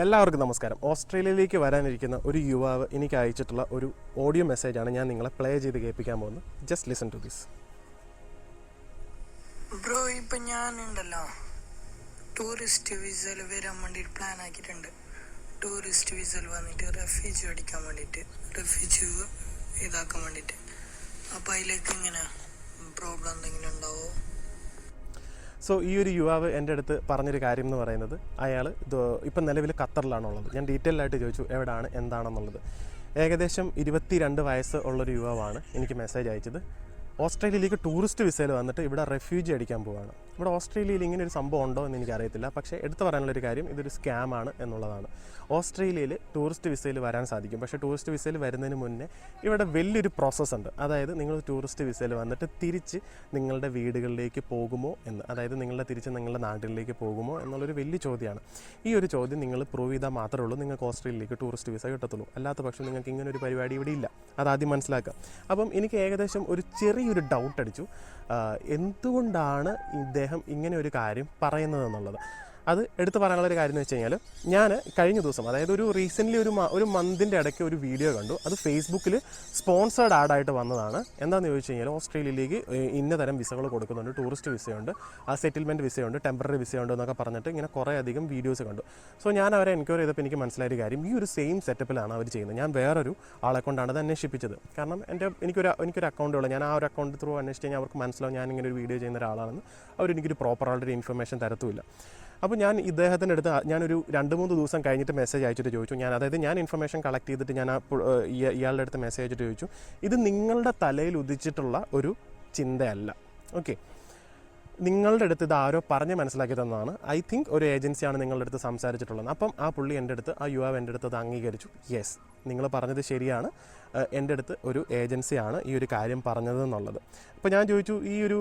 എല്ലാവർക്കും നമസ്കാരം. ഓസ്ട്രേലിയയിലേക്ക് വരാനിരിക്കുന്ന ഒരു യുവാവ് എനിക്ക് അയച്ചിട്ടുള്ള ഒരു ഓഡിയോ മെസ്സേജാണ് ഞാൻ നിങ്ങളെ പ്ലേ ചെയ്ത് കേൾപ്പിക്കാൻ പോകുന്നത്. Just listen to this bro ഇപ്പൊ ഞാനുണ്ടല്ലോ. ടൂറിസ്റ്റ് വിസയിൽ വരാൻ വേണ്ടിയിട്ട് പ്ലാൻ ആക്കിയിട്ടുണ്ട്. ടൂറിസ്റ്റ് വിസയിൽ വന്നിട്ട് റെഫ്യൂജി അടിക്കാൻ വേണ്ടിയിട്ട് റെഫ്യൂജി ഇതാക്കാൻ വേണ്ടിയിട്ട് അപ്പൊ അതിലേക്ക് ഇങ്ങനെ സോ ഈ ഒരു യുവാവ് എന്റെ അടുത്ത് പറഞ്ഞൊരു കാര്യം എന്ന് പറയുന്നത് അയാൾ ഇപ്പം നിലവിൽ ഖത്തറിലാണുള്ളത്. ഞാൻ ഡീറ്റെയിൽ ആയിട്ട് ചോദിച്ചു എവിടെയാണ് എന്താണെന്നുള്ളത്. ഏകദേശം ഇരുപത്തിരണ്ട് വയസ്സ് ഉള്ളൊരു യുവാവാണ് എനിക്ക് മെസ്സേജ് അയച്ചത്. ഓസ്ട്രേലിയയിലേക്ക് ടൂറിസ്റ്റ് വിസയിൽ വന്നിട്ട് ഇവിടെ റെഫ്യൂജി അടിക്കാൻ പോവുകയാണ് ഇവിടെ ഓസ്ട്രേലിയയിൽ ഇങ്ങനെ ഒരു സംഭവം ഉണ്ടോ എന്ന് എനിക്കറിയത്തില്ല. പക്ഷേ എടുത്തു പറയാനുള്ളൊരു കാര്യം ഇതൊരു സ്കാം ആണ് എന്നുള്ളതാണ്. ഓസ്ട്രേലിയയിൽ ടൂറിസ്റ്റ് വിസയിൽ വരാൻ സാധിക്കും. പക്ഷേ ടൂറിസ്റ്റ് വിസയിൽ വരുന്നതിന് മുന്നേ ഇവിടെ വലിയൊരു പ്രോസസ്സ് ഉണ്ട്. അതായത് നിങ്ങൾ ടൂറിസ്റ്റ് വിസയിൽ വന്നിട്ട് തിരിച്ച് നിങ്ങളുടെ വീടുകളിലേക്ക് പോകുമോ എന്ന് അതായത് നിങ്ങളുടെ തിരിച്ച് നിങ്ങളുടെ നാട്ടിലേക്ക് പോകുമോ എന്നുള്ളൊരു വലിയ ചോദ്യമാണ്. ഈ ഒരു ചോദ്യം നിങ്ങൾ പ്രൂവ് ചെയ്താൽ മാത്രമേ ഉള്ളൂ. നിങ്ങൾക്ക് ഓസ്ട്രേലിയയിലേക്ക് ടൂറിസ്റ്റ് വിസ കിട്ടത്തുള്ളൂ. അല്ലാത്ത പക്ഷം നിങ്ങൾക്ക് ഇങ്ങനെ ഒരു പരിപാടി ഇവിടെ ഇല്ല. അതാദ്യം മനസ്സിലാക്കുക. അപ്പം എനിക്ക് ഏകദേശം ഒരു ചെറിയൊരു ഡൗട്ട് അടിച്ചു. എന്തുകൊണ്ടാണ് ഇദ്ദേഹം ഇങ്ങനെ ഒരു കാര്യം പറയുന്നത് എന്നുള്ളത് അത് എടുത്തു പറയാനുള്ള ഒരു കാര്യം എന്ന് വെച്ച് കഴിഞ്ഞാൽ ഞാൻ കഴിഞ്ഞ ദിവസം അതായത് ഒരു റീസെന്റ്ലി ഒരു ഒരു മന്തിന്റെ ഇടയ്ക്ക് ഒരു വീഡിയോ കണ്ടു. അത് ഫേസ്ബുക്കിൽ സ്പോൺസേഡ് ആഡായിട്ട് വന്നതാണ്. എന്താണെന്ന് ചോദിച്ചു കഴിഞ്ഞാൽ ഓസ്ട്രേലിയയിലേക്ക് ഇന്ന തരം വിസകൾ കൊടുക്കുന്നുണ്ട്. ടൂറിസ്റ്റ് വിസയുണ്ട് ആ സെറ്റിൽമെന്റ് വിസയുണ്ട് ടെമ്പററി വിസയുണ്ട് എന്നൊക്കെ പറഞ്ഞിട്ട് ഇങ്ങനെ കുറേ അധികം വീഡിയോസ് കണ്ടു. സോ ഞാൻ അവരെ എൻക്വയറി ചെയ്തപ്പോൾ എനിക്ക് മനസ്സിലായൊരു കാര്യം ഈ ഒരു സെയിം സെറ്റപ്പിലാണ് അവർ ചെയ്യുന്നത്. ഞാൻ വേറൊരു ആളെ കൊണ്ടാണ് അത് അന്വേഷിപ്പിച്ചത്. കാരണം എന്റെ എനിക്കൊരു എനിക്കൊരു അക്കൗണ്ട് ഉള്ളത് ഞാൻ ആ ഒരു അക്കൗണ്ട് ത്രൂ അന്വേഷിച്ച് കഴിഞ്ഞാൽ അവർക്ക് മനസ്സിലാവും ഞാൻ ഇങ്ങനെ ഒരു വീഡിയോ ചെയ്യുന്ന ഒരാളാണെന്ന്. അവരെനിക്കൊരു പ്രോപ്പറായിട്ടൊരു ഇൻഫർമേഷൻ തരത്തുമില്ല. അപ്പോൾ ഞാൻ ഇദ്ദേഹത്തിന്റെ അടുത്ത് ഞാനൊരു രണ്ട് മൂന്ന് ദിവസം കഴിഞ്ഞിട്ട് മെസ്സേജ് അയച്ചിട്ട് ചോദിച്ചു. ഞാൻ അതായത് ഞാൻ ഇൻഫർമേഷൻ കളക്ട് ചെയ്തിട്ട് ഞാൻ ആ ഇയാളുടെ അടുത്ത് മെസ്സേജ് അയച്ചിട്ട് ചോദിച്ചു. ഇത് നിങ്ങളുടെ തലയിൽ ഉദിച്ചിട്ടുള്ള ഒരു ചിന്തയല്ല. ഓക്കെ നിങ്ങളുടെ അടുത്ത് ഇത് ആരോ പറഞ്ഞ് മനസ്സിലാക്കി തന്നതാണ്. ഐ തിങ്ക് ഒരു ഏജൻസിയാണ് നിങ്ങളുടെ അടുത്ത് സംസാരിച്ചിട്ടുള്ളത്. അപ്പം ആ പുള്ളി എന്റെ അടുത്ത് ആ യുവാവ് എന്റെ അടുത്ത് അത് അംഗീകരിച്ചു. യെസ് നിങ്ങൾ പറഞ്ഞത് ശരിയാണ്. എന്റെ അടുത്ത് ഒരു ഏജൻസിയാണ് ഈ ഒരു കാര്യം പറഞ്ഞത് എന്നുള്ളത് അപ്പോൾ ഞാൻ ചോദിച്ചു ഈ ഒരു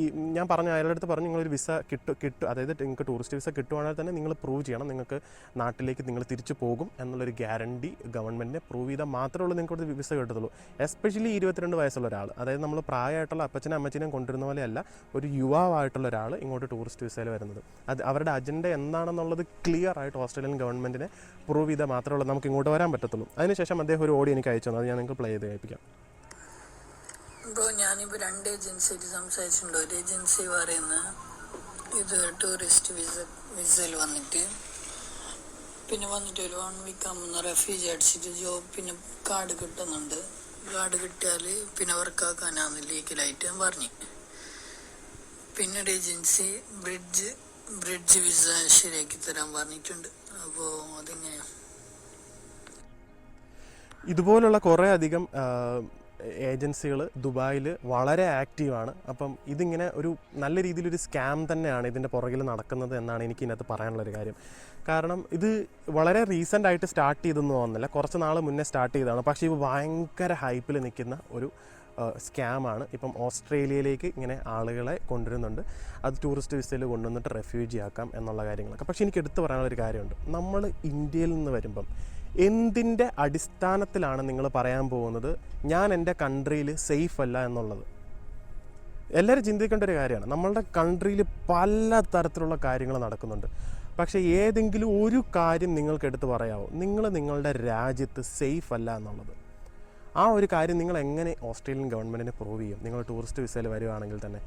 ഈ ഞാൻ പറഞ്ഞു അയാളുടെ അടുത്ത് പറഞ്ഞു നിങ്ങളൊരു വിസ കിട്ടും കിട്ടും അതായത് നിങ്ങൾക്ക് ടൂറിസ്റ്റ് വിസ കിട്ടുവാണെങ്കിൽ തന്നെ നിങ്ങൾ പ്രൂവ് ചെയ്യണം. നിങ്ങൾക്ക് നാട്ടിലേക്ക് നിങ്ങൾ തിരിച്ചു പോകും എന്നുള്ളൊരു ഗ്യാരണ്ടി ഗവൺമെന്റിനെ പ്രൂവ് ചെയ്താൽ മാത്രമേ ഉള്ളൂ നിങ്ങൾക്ക് വിസ കിട്ടത്തുള്ളൂ. എസ്പെഷ്യലി ഇരുപത്തിരണ്ട് വയസ്സുള്ള ഒരാൾ അതായത് നമ്മൾ പ്രായമായിട്ടുള്ള അപ്പച്ചനും അമ്മച്ചനെയും കൊണ്ടുവരുന്ന പോലെയല്ല ഒരു യുവാവായിട്ടുള്ള ഒരാൾ ഇങ്ങോട്ട് ടൂറിസ്റ്റ് വിസയിൽ വരുന്നത്. അത് അവരുടെ അജണ്ട എന്താണെന്നുള്ളത് ക്ലിയർ ആയിട്ട് ഓസ്ട്രേലിയൻ ഗവൺമെന്റിനെ പ്രൂവ് ചെയ്താൽ മാത്രമേ ഉള്ളൂ നമുക്ക് ഇങ്ങോട്ട് വരാൻ പറ്റത്തുള്ളൂ. അതിനുശേഷം അദ്ദേഹം ഒരു ഓടി എനിക്ക് അയച്ചു തന്നു. ഞാൻ നിങ്ങൾക്ക് പ്ലേ ചെയ്ത് കേൾപ്പിക്കാം. ബ്രോ ഞാനിപ്പോൾ രണ്ട് ഏജൻസിയായിട്ട് സംസാരിച്ചിട്ടുണ്ട്. ഒരു ഏജൻസി പറയുന്ന ഇത് ടൂറിസ്റ്റ് വിസ വിസയിൽ വന്നിട്ട്. പിന്നെ വന്നിട്ട് ഒരു വൺ വീക്ക് ആകുമ്പോൾ റെഫ്യൂജി അടിച്ചിട്ട് ജോബ് പിന്നെ കാർഡ് കിട്ടുന്നുണ്ട്. കാർഡ് കിട്ടിയാൽ പിന്നെ വർക്കാക്കാനാണ് ലീഗലായിട്ട് ഞാൻ പറഞ്ഞു. പിന്നെ ഒരു ഏജൻസി ബ്രിഡ്ജ് ബ്രിഡ്ജ് വിസ ശരിയാക്കി തരാൻ പറഞ്ഞിട്ടുണ്ട്. അപ്പോൾ അതെങ്ങനെയാണ് ഇതുപോലുള്ള കുറേ അധികം ഏജൻസികൾ ദുബായിൽ വളരെ ആക്റ്റീവാണ്. അപ്പം ഇതിങ്ങനെ ഒരു നല്ല രീതിയിലൊരു സ്കാം തന്നെയാണ് ഇതിന്റെ പുറകിൽ നടക്കുന്നത് എന്നാണ് എനിക്ക് ഇതിനകത്ത് പറയാനുള്ളൊരു കാര്യം. കാരണം ഇത് വളരെ റീസെന്റ് ആയിട്ട് സ്റ്റാർട്ട് ചെയ്തെന്ന് തോന്നുന്നില്ല. കുറച്ച് നാൾ മുന്നേ സ്റ്റാർട്ട് ചെയ്തതാണ്. പക്ഷേ ഇത് ഭയങ്കര ഹൈപ്പിൽ നിൽക്കുന്ന ഒരു സ്കാമാണ്. ഇപ്പം ഓസ്ട്രേലിയയിലേക്ക് ഇങ്ങനെ ആളുകളെ കൊണ്ടുവരുന്നുണ്ട്. അത് ടൂറിസ്റ്റ് വിസയിൽ കൊണ്ടുവന്നിട്ട് റെഫ്യൂജി ആക്കാം എന്നുള്ള കാര്യങ്ങളൊക്കെ. പക്ഷേ എനിക്ക് എടുത്തു പറയാനുള്ളൊരു കാര്യമുണ്ട്. നമ്മൾ ഇന്ത്യയിൽ നിന്ന് വരുമ്പം എന്തിന്റെ അടിസ്ഥാനത്തിലാണ് നിങ്ങൾ പറയാൻ പോകുന്നത്? ഞാൻ എന്റെ കൺട്രിയിൽ സേഫ് അല്ല എന്നുള്ളത്. എല്ലാവരും ചിന്തിക്കേണ്ട ഒരു കാര്യമാണ്. നമ്മളുടെ കൺട്രിയിൽ പല തരത്തിലുള്ള കാര്യങ്ങൾ നടക്കുന്നുണ്ട്. പക്ഷേ ഏതെങ്കിലും ഒരു കാര്യം നിങ്ങൾക്ക് എടുത്ത് പറയാമോ നിങ്ങൾ നിങ്ങളുടെ രാജ്യത്ത് സേഫ് അല്ല എന്നുള്ളത്. ആ ഒരു കാര്യം നിങ്ങൾ എങ്ങനെ ഓസ്ട്രേലിയൻ ഗവൺമെന്റിനെ പ്രൂവ് ചെയ്യും? നിങ്ങൾ ടൂറിസ്റ്റ് വിസയിൽ വരുവാണെങ്കിൽ തന്നെ.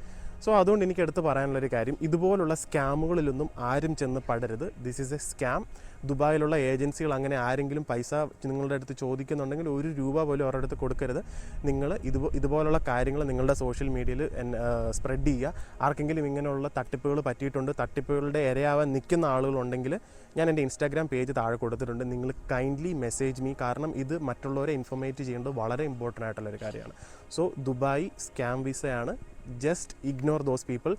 സോ അതുകൊണ്ട് എനിക്ക് എടുത്ത് പറയാനുള്ളൊരു കാര്യം ഇതുപോലുള്ള സ്കാമുകളിലൊന്നും ആരും ചെന്ന് പടരുത്. ദിസ് ഈസ് എ സ്കാം ദുബായിലുള്ള ഏജൻസികൾ അങ്ങനെ ആരെങ്കിലും പൈസ നിങ്ങളുടെ അടുത്ത് ചോദിക്കുന്നുണ്ടെങ്കിൽ ഒരു രൂപ പോലും അവരുടെ അടുത്ത് കൊടുക്കരുത്. നിങ്ങൾ ഇതുപോ ഇതുപോലുള്ള കാര്യങ്ങൾ നിങ്ങളുടെ സോഷ്യൽ മീഡിയയിൽ സ്പ്രെഡ് ചെയ്യുക. ആർക്കെങ്കിലും ഇങ്ങനെയുള്ള തട്ടിപ്പുകൾ പറ്റിയിട്ടുണ്ട് തട്ടിപ്പുകളുടെ ഇരയാവാൻ നിൽക്കുന്ന ആളുകളുണ്ടെങ്കിൽ ഞാൻ എന്റെ ഇൻസ്റ്റാഗ്രാം പേജ് താഴെ കൊടുത്തിട്ടുണ്ട്. നിങ്ങൾ കൈൻഡ്ലി മെസ്സേജ് മീ കാരണം ഇത് മറ്റുള്ളവരെ ഇൻഫോർമേറ്റ് ചെയ്യേണ്ടത് വളരെ ഇമ്പോർട്ടന്റ് ആയിട്ടുള്ളൊരു കാര്യമാണ്. സോ ദുബായ് സ്കാം വിസയാണ് ജസ്റ്റ് ഇഗ്നോർ ദോസ് പീപ്പിൾ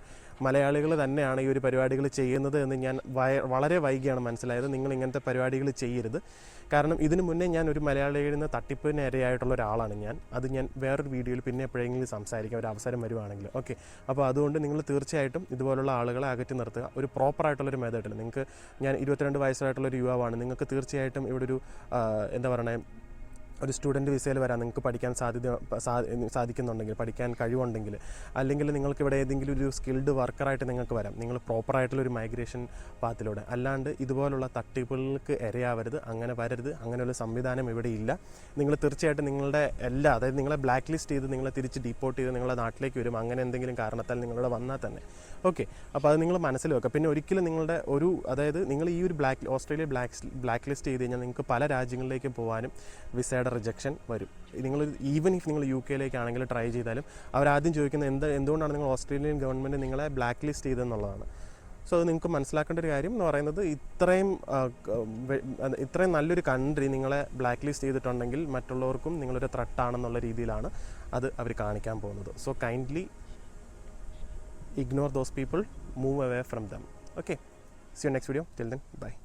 മലയാളികൾ തന്നെയാണ് ഈ ഒരു പരിപാടികൾ ചെയ്യുന്നത് എന്ന് ഞാൻ വളരെ വൈകിയാണ് മനസ്സിലായത്. നിങ്ങൾ ഇങ്ങനത്തെ പരിപാടികൾ ചെയ്യരുത്. കാരണം ഇതിനു മുന്നേ ഞാൻ ഒരു മലയാളിയിൽ നിന്ന് തട്ടിപ്പിന് ഇരയായിട്ടുള്ള ഒരാളാണ് ഞാൻ. അത് ഞാൻ വേറൊരു വീഡിയോയിൽ പിന്നെ എപ്പോഴെങ്കിലും സംസാരിക്കാം. ഒരു അവസരം വരുവാണെങ്കിൽ. ഓക്കെ. അപ്പോൾ അതുകൊണ്ട് നിങ്ങൾ തീർച്ചയായിട്ടും ഇതുപോലുള്ള ആളുകളെ അകറ്റി നിർത്തുക. ഒരു പ്രോപ്പറായിട്ടുള്ളൊരു മെതേഡിൽ നിങ്ങൾക്ക് ഞാൻ ഇരുപത്തിരണ്ട് വയസ്സായിട്ടുള്ള ഒരു യുവാവാണ്. നിങ്ങൾക്ക് തീർച്ചയായിട്ടും ഇവിടെ ഒരു എന്താ പറയണേ? ഒരു സ്റ്റുഡന്റ് വിസയിൽ വരാൻ നിങ്ങൾക്ക് പഠിക്കാൻ സാധ്യത സാധിക്കുന്നുണ്ടെങ്കിൽ പഠിക്കാൻ കഴിവുണ്ടെങ്കിൽ അല്ലെങ്കിൽ നിങ്ങൾക്ക് ഇവിടെ ഏതെങ്കിലും ഒരു സ്കിൽഡ് വർക്കറായിട്ട് നിങ്ങൾക്ക് വരാം. നിങ്ങൾ പ്രോപ്പറായിട്ടുള്ള ഒരു മൈഗ്രേഷൻ പാത്തിലൂടെ അല്ലാണ്ട് ഇതുപോലുള്ള തട്ടിപ്പുകൾക്ക് ഇരയാവരുത് അങ്ങനെ വരരുത് അങ്ങനെയുള്ള സംവിധാനം ഇവിടെ ഇല്ല. നിങ്ങൾ തീർച്ചയായിട്ടും നിങ്ങളുടെ എല്ലാ അതായത് നിങ്ങളെ ബ്ലാക്ക് ലിസ്റ്റ് ചെയ്ത് നിങ്ങളെ തിരിച്ച് ഡീപ്പോർട്ട് ചെയ്ത് നിങ്ങളെ നാട്ടിലേക്ക് വരും. അങ്ങനെ എന്തെങ്കിലും കാരണത്താൽ നിങ്ങളുടെ വന്നാൽ തന്നെ. ഓക്കെ അപ്പോൾ അത് നിങ്ങൾ മനസ്സിൽ വെക്കുക. പിന്നെ ഒരിക്കലും നിങ്ങളുടെ ഒരു അതായത് നിങ്ങൾ ഈ ഒരു black Australia black black list ചെയ്ത് കഴിഞ്ഞാൽ നിങ്ങൾക്ക് പല രാജ്യങ്ങളിലേക്കും പോകാനും വിസയുടെ റിജക്ഷൻ വരും. നിങ്ങൾ ഈവൻ ഇഫ് നിങ്ങൾ യു കെയിലേക്കാണെങ്കിൽ ട്രൈ ചെയ്താലും അവരാദ്യം ചോദിക്കുന്നത് എന്ത് എന്തുകൊണ്ടാണ് നിങ്ങൾ ഓസ്ട്രേലിയൻ ഗവൺമെന്റ് നിങ്ങളെ ബ്ലാക്ക് ലിസ്റ്റ് ചെയ്തെന്നുള്ളതാണ്. സോ അത് നിങ്ങൾക്ക് മനസ്സിലാക്കേണ്ട ഒരു കാര്യം എന്ന് പറയുന്നത് ഇത്രയും ഇത്രയും നല്ലൊരു കൺട്രി നിങ്ങളെ ബ്ലാക്ക് ലിസ്റ്റ് ചെയ്തിട്ടുണ്ടെങ്കിൽ മറ്റുള്ളവർക്കും നിങ്ങളൊരു ത്രട്ടാണെന്നുള്ള രീതിയിലാണ് അത് അവർ കാണിക്കാൻ പോകുന്നത്. So kindly ignore those people move away from them okay see you next video till then bye.